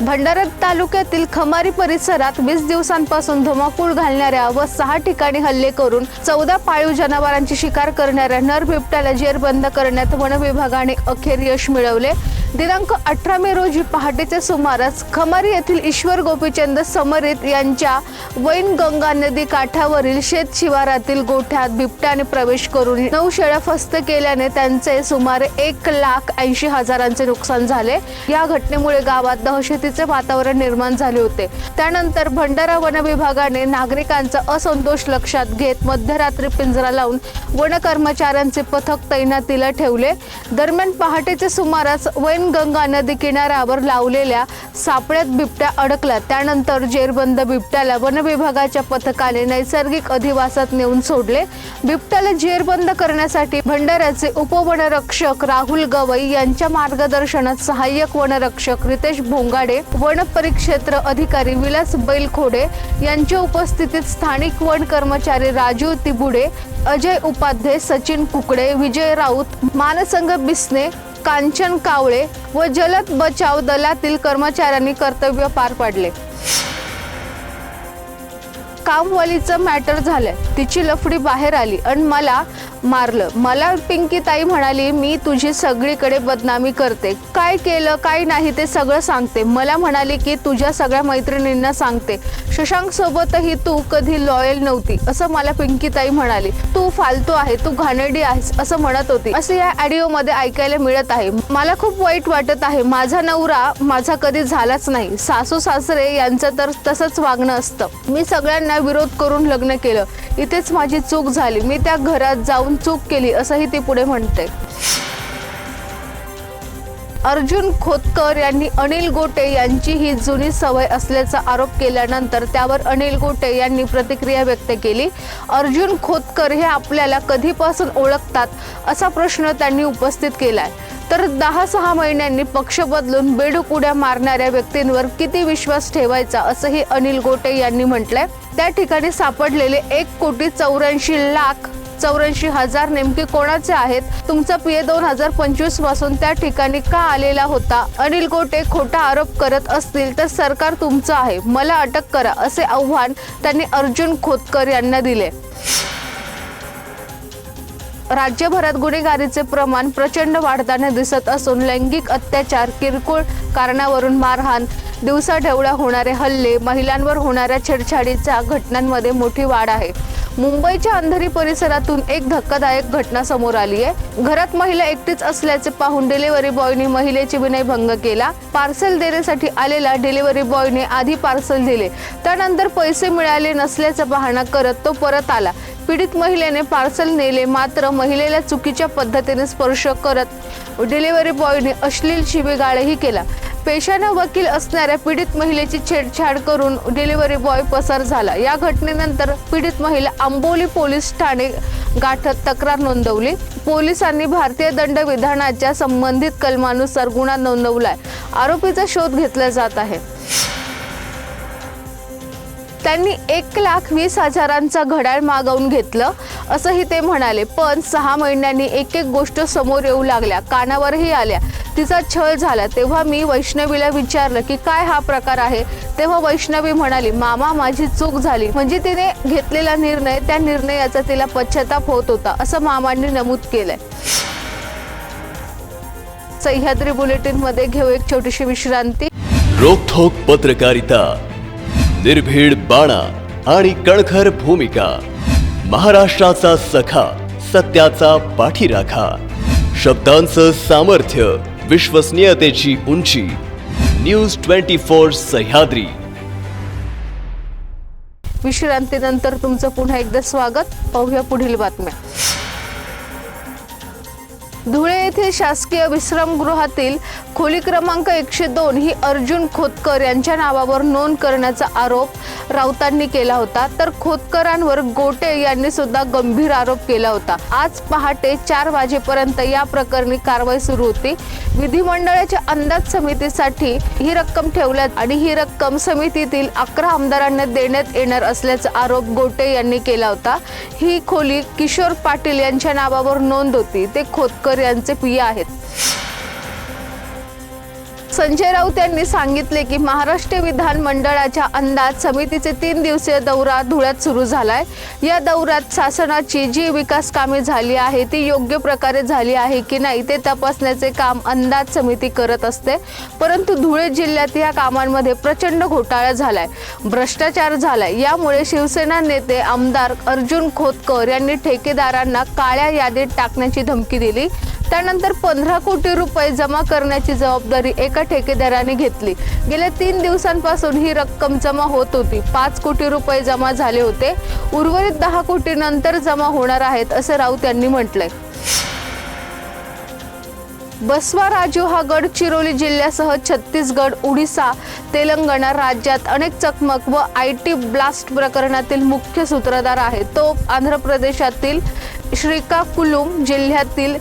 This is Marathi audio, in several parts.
भंडारा तालुक्यातील खमारी परिसरात वीस दिवसांपासून धुमाकूळ घालणाऱ्या व सहा ठिकाणी हल्ले करून चौदा पाळीव जनावरांची शिकार करणाऱ्या नर बिबट्याला जेरबंद करण्यात वनविभागाने अखेर यश मिळवले. दिनांक अठरा मे रोजी पहाटेच्या सुमारास खमारी येथील ईश्वर गोपीचंद समरित यांच्या वैनगंगा नदी काठावरील शेत शिवारातील गोठ्यात बिबट्याने प्रवेश करून नऊ शेळ्या फस्त केल्याने त्यांचे सुमारे एक लाख ऐंशी हजारांचे नुकसान झाले. या घटनेमुळे गावात दहशतीचे वातावरण निर्माण झाले होते. त्यानंतर भंडारा वन विभागाने नागरिकांचा असंतोष लक्षात घेत मध्यरात्री पिंजरा लावून वन कर्मचाऱ्यांचे पथक तैनातीला ठेवले. दरम्यान पहाटेच्या सुमारास वैन वैनगंगा नदी किनाऱ्यावर लावलेल्या सापळ्यात बिबट्या अडकला. त्यानंतर जेरबंद बिबट्याला वन विभागाच्या पथकाने नैसर्गिक अधिवासात नेऊन सोडले. बिबट्याला जेरबंद करण्यासाठी भंडाऱ्याचे उपवनरक्षक राहुल गवई यांच्या मार्गदर्शनात सहाय्यक वनरक्षक रितेश भोंगाडे वन परिक्षेत्र अधिकारी विलास बैलखोडे यांच्या उपस्थितीत स्थानिक वन कर्मचारी राजू तिबुडे अजय उपाध्ये सचिन कुकडे विजय राऊत मानसंग बिसने कांचन कावळे व जलद बचाव दलातील कर्मचाऱ्यांनी कर्तव्य पार पाडले. कामवालीचं मॅटर झालंय तिची लफडी बाहेर आली आणि मला मारलं. मला पिंकी ताई म्हणाली मी तुझी सगळीकडे बदनामी करते. काय केलं काय नाही ते सगळं सांगते. मला म्हणाली की तुझ्या सगळ्या मैत्रिणींना सांगते. शशांक सोबतही तू कधी लॉयल नव्हती असं मला पिंकी ताई म्हणाली. तू फालतू आहे तू घाणेरडी आहेस असं म्हणत होती. असं या ऑडिओ मध्ये ऐकायला मिळत आहे. मला खूप वाईट वाटत आहे. माझा नवरा माझा कधी झालाच नाही. सासू सासरे यांचं तर तसंच वागणं असतं. मी सगळ्यांना विरोध करून लग्न केलं. इथेच माझी चूक झाली. मी त्या घरात जाऊन चूक केली असंही ती पुढे म्हणते. अर्जुन खोतकर यांनी अनिल गोटे यांची ही जुनी सवय असल्याचा आरोप केल्यानंतर त्यावर अनिल गोटे यांनी प्रतिक्रिया व्यक्त केली. अर्जुन खोतकर हे आपल्याला कधीपासून ओळखतात असा प्रश्न त्यांनी उपस्थित केलाय. तर दहा सहा महिन्यांनी पक्ष बदलून बेडूक उड्या मारणाऱ्या व्यक्तींवर किती विश्वास ठेवायचा असंही अनिल गोटे यांनी म्हटलंय. त्या ठिकाणी सापडलेले एक कोटी चौऱ्याऐंशी लाख चौऱ्याऐंशी हजार नेमके कोणाचे आहेत? तुमचा पीए दोन हजार पंचवीसपासून त्या ठिकाणी का आलेला होता? अनिल गोटे खोटा आरोप करत असतील तर सरकार तुमचं आहे. मला अटक करा असे आव्हान त्यांनी अर्जुन खोतकर यांना दिले. राज्यभरात गुन्हेगारीचे प्रमाण प्रचंड वाढताना दिसत असून लैंगिक अत्याचार किरकोळ कारणावरून मारहाण दिवसाढवळ्या होणारे हल्ले महिलांवर होणाऱ्या छेडछाडीच्या घटनांमध्ये मोठी वाढ आहे. मुंबईच्या अंधेरी परिसरातून एक धक्कादायक घटना समोर आली आहे. घरात महिला एकटीच असल्याचे पाहून डिलिव्हरी बॉयने महिलेची विनयभंग केला. पार्सल देण्यासाठी आलेला डिलिव्हरी बॉयने आधी पार्सल दिले. त्यानंतर पैसे मिळाले नसल्याचा बहाणा करत तो परत आला. पीडित महिलेने पार्सल नेले मात्र महिलेला चुकीच्या पद्धतीने स्पर्श करत डिलिव्हरी बॉयने अश्लील शिबेगाळही केला. पेशानं वकील असणाऱ्या पीडित महिलेची छेडछाड करून डिलिव्हरी बॉय पसार झाला. या घटनेनंतर पीडित महिला आंबोली पोलीस ठाणे गाठत तक्रार नोंदवली. पोलिसांनी भारतीय दंड विधानाच्या संबंधित कलमानुसार गुन्हा नोंदवलाय. आरोपीचा शोध घेतला जात आहे. त्यांनी एक लाख वीस हजारांचा घड्याळ मागवून घेतलं असंही ते म्हणाले. पण सहा महिन्यांनी एक एक गोष्ट समोर येऊ लागल्या. कानावरही आल्या. तिचा छळ झाला. तेव्हा मी वैष्णवीला विचारलं की काय हा प्रकार आहे? तेव्हा वैष्णवी म्हणाली मामा माझी चूक झाली. म्हणजे तिने घेतलेला निर्णय त्या निर्णयाचा तिला पश्चाताप होत होता असं मामांनी नमूद केलंय. सह्याद्री बुलेटिनमध्ये घेऊ एक छोटीशी विश्रांती. रोखोक पत्रकारिता निर्भीड बाणा आणि कणखर भूमिका. महाराष्ट्राचा सखा सत्याचा पाठीराखा. शब्दांचं सामर्थ्य विश्वसनीयतेची उंची. News twenty four Sahyadri. विश्रांतीनंतर तुमचं पुन्हा एकदा स्वागत. पाहूया पुढील बातम्या. धुळे येथील शासकीय विश्रामगृहातील खोली क्रमांक एकशे दोन ही अर्जुन खोतकर यांच्या नावावर नोंद करण्याचा आरोप राऊतांनी केला होता तर खोतकरांवर गोटे यांनी सुद्धा गंभीर आरोप केला होता. आज पहाटे चार वाजेपर्यंत या प्रकरणी कारवाई सुरू होती. विधिमंडळाच्या अंदाज समितीसाठी ही रक्कम ठेवल्यात आणि ही रक्कम समितीतील अकरा आमदारांना देण्यात येणार असल्याचा आरोप गोटे यांनी केला होता. ही खोली किशोर पाटील यांच्या नावावर नोंद होती. ते खोतकर यांचे पिया आहेत. संजय राऊत यांनी सांगितले की महाराष्ट्र विधान मंडळाच्या अंदाज समितीचे तीन दिवसीय दौरा धुळ्यात सुरू झालाय. या दौऱ्यात शासनाची जी विकास कामे झाली आहे ती योग्य प्रकारे झाली आहे की नाही ते तपासण्याचे काम अंदाज समिती करत असते. परंतु धुळे जिल्ह्यात या कामांमध्ये प्रचंड घोटाळा झालाय भ्रष्टाचार झालाय. यामुळे शिवसेना नेते आमदार अर्जुन खोतकर यांनी ठेकेदारांना काळ्या यादीत टाकण्याची धमकी दिली. त्यानंतर पंधरा कोटी रुपये जमा करण्याची जबाबदारी एका ठेकेदाराने घेतली. गेल्या तीन दिवसांपासून ही रक्कम जमा होत होती. पाच कोटी रुपये जमा झाले होते. उर्वरित दहा कोटी नंतर जमा होणार आहेत असं राऊत यांनी म्हटलंय. बसवा राजू हा गडचिरोली जिल्ह्यासह छत्तीसगड उडीसा तेलंगणा राज्यात अनेक चकमक व आय टी ब्लास्ट प्रकरणातील मुख्य सूत्रधार आहे. तो आंध्र प्रदेशातील श्रीकाकुलम जिल्ह्यातील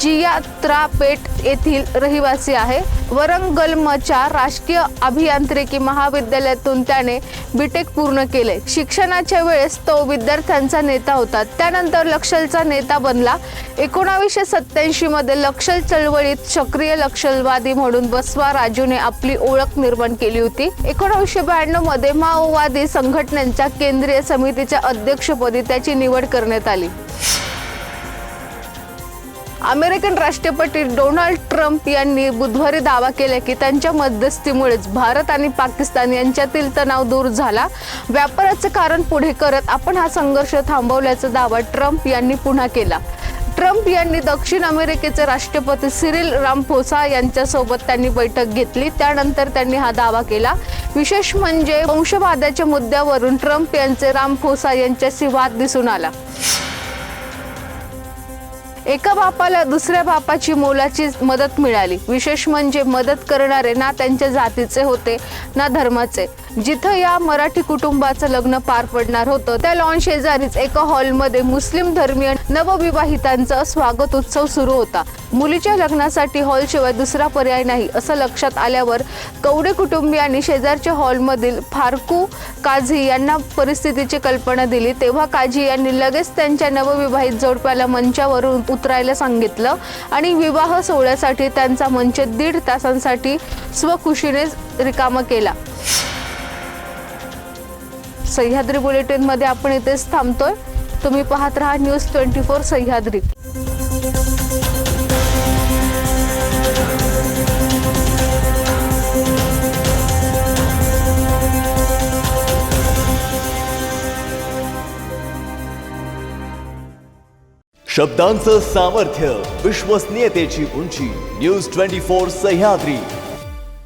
जियात्रापेट येथील रहिवासी आहे. वरंगलमच्या राष्ट्रीय अभियांत्रिकी महाविद्यालयातून त्याने बीटेक पूर्ण केले. शिक्षणाच्या वेळेस तो विद्यार्थ्यांचा नेता होता. त्यानंतर लक्षलचा नेता बनला. एकोणावीसशे सत्त्याऐंशीमध्ये मध्ये लक्षल चळवळीत सक्रिय लक्षलवादी म्हणून बसवा राजूने आपली ओळख निर्माण केली होती. एकोणावीसशे ब्याण्णवमध्ये माओवादी संघटनांच्या केंद्रीय समितीच्या अध्यक्षपदी त्याची निवड करण्यात आली. अमेरिकन राष्ट्रपती डोनाल्ड ट्रम्प यांनी बुधवारी दावा केला की त्यांच्या मध्यस्थीमुळेच भारत आणि पाकिस्तान यांच्यातील तणाव दूर झाला. व्यापाराचं कारण पुढे करत आपण हा संघर्ष थांबवल्याचा दावा ट्रम्प यांनी पुन्हा केला. ट्रम्प यांनी दक्षिण अमेरिकेचे राष्ट्रपती सिरिल रामफोसा यांच्यासोबत त्यांनी बैठक घेतली. त्यानंतर त्यांनी हा दावा केला. विशेष म्हणजे वंशवादाच्या मुद्द्यावरून ट्रम्प यांचे रामफोसा यांच्याशी वाद दिसून आला. एका बापाला दुसऱ्या बापाची मोलाची मदत मिळाली. विशेष म्हणजे मदत करणारे ना त्यांच्या जातीचे होते ना धर्माचे. जिथं या मराठी कुटुंबाचं लग्न पार पडणार होतं त्या लॉन शेजारीच एका हॉलमध्ये मुस्लिम धर्मीय नवविवाहितांचा स्वागत उत्सव सुरू होता. मुलीच्या लग्नासाठी हॉलशिवाय दुसरा पर्याय नाही असं लक्षात आल्यावर कवडे कुटुंबियांनी शेजारच्या हॉलमधील फारकू काझी यांना परिस्थितीची कल्पना दिली. तेव्हा काझी यांनी लगेच त्यांच्या नवविवाहित जोडप्याला मंचावरून उतरायला सांगितलं आणि विवाह सोहळ्यासाठी त्यांचा मंच दीड तासांसाठी स्वखुशीने रिकामा केला. सह्याद्री बुलेटिनमध्ये आपण इथेच थांबतोय. तुम्ही पाहत राहा न्यूज ट्वेंटी फोर सह्याद्री. शब्दांचं सामर्थ्य विश्वसनीयतेची उंची न्यूज ट्वेंटी फोर सह्याद्री.